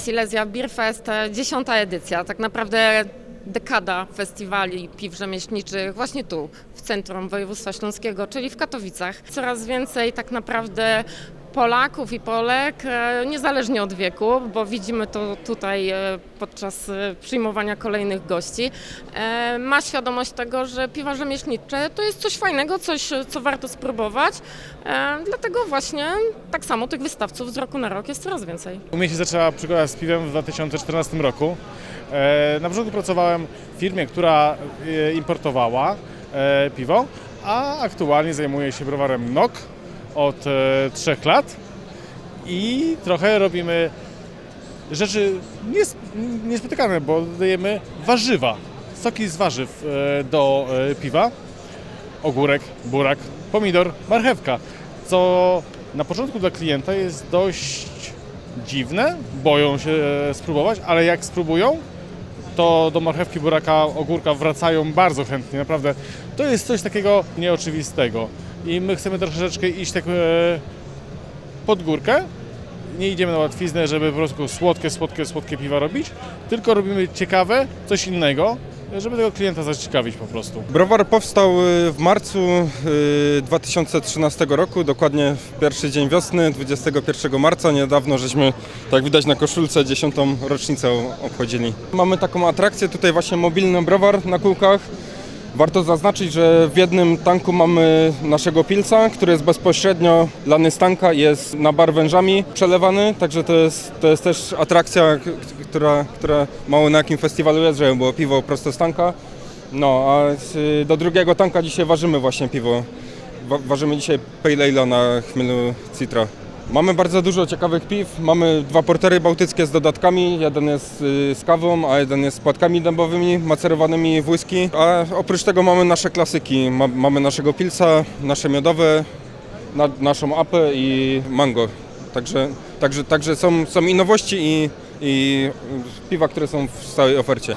Silesia Beer Fest, e, dziesiąta edycja. Tak naprawdę dekada festiwali piw rzemieślniczych właśnie tu, w centrum województwa śląskiego, czyli w Katowicach. Coraz więcej tak naprawdę Polaków i Polek, e, niezależnie od wieku, bo widzimy to tutaj e, podczas e, przyjmowania kolejnych gości, ma świadomość tego, że piwa rzemieślnicze to jest coś fajnego, coś, co warto spróbować. Dlatego właśnie tak samo tych wystawców z roku na rok jest coraz więcej. U mnie się zaczęła przygoda z piwem w 2014 roku. Na początku pracowałem w firmie, która importowała piwo, a aktualnie zajmuję się browarem NOK od e, trzech lat i trochę robimy rzeczy nies- niespotykane, bo dodajemy warzywa, soki z warzyw e, do e, piwa, ogórek, burak, pomidor, marchewka, co na początku dla klienta jest dość dziwne, boją się spróbować, ale jak spróbują, to do marchewki, buraka, ogórka wracają bardzo chętnie, naprawdę. To jest coś takiego nieoczywistego i my chcemy troszeczkę iść tak e, pod górkę, nie idziemy na łatwiznę, żeby po prostu słodkie, słodkie, słodkie piwa robić, tylko robimy ciekawe, coś innego, żeby tego klienta zaciekawić po prostu. Browar powstał y, w marcu y, 2013 roku, dokładnie w pierwszy dzień wiosny, 21 marca. Niedawno żeśmy, tak widać na koszulce, 10. rocznicę obchodzili. Mamy taką atrakcję, tutaj właśnie mobilny browar na kółkach. Warto zaznaczyć, że w jednym tanku mamy naszego pilca, który jest bezpośrednio lany z tanka, jest na bar wężami przelewany, także to jest, to jest też atrakcja, która, która mało na jakim festiwalu jest, żeby było piwo prosto z tanka. No, a do drugiego tanka dzisiaj ważymy właśnie piwo. Wa- Ważymy dzisiaj Pale Ale na chmielu Citra. Mamy bardzo dużo ciekawych piw. Mamy dwa portery bałtyckie z dodatkami. Jeden jest y, z kawą, a jeden jest z płatkami dębowymi macerowanymi w whisky. A oprócz tego mamy nasze klasyki. Ma, mamy naszego pilca, nasze miodowe, na, naszą apę i mango. Także, także, także są, są i nowości i, i piwa, które są w stałej ofercie.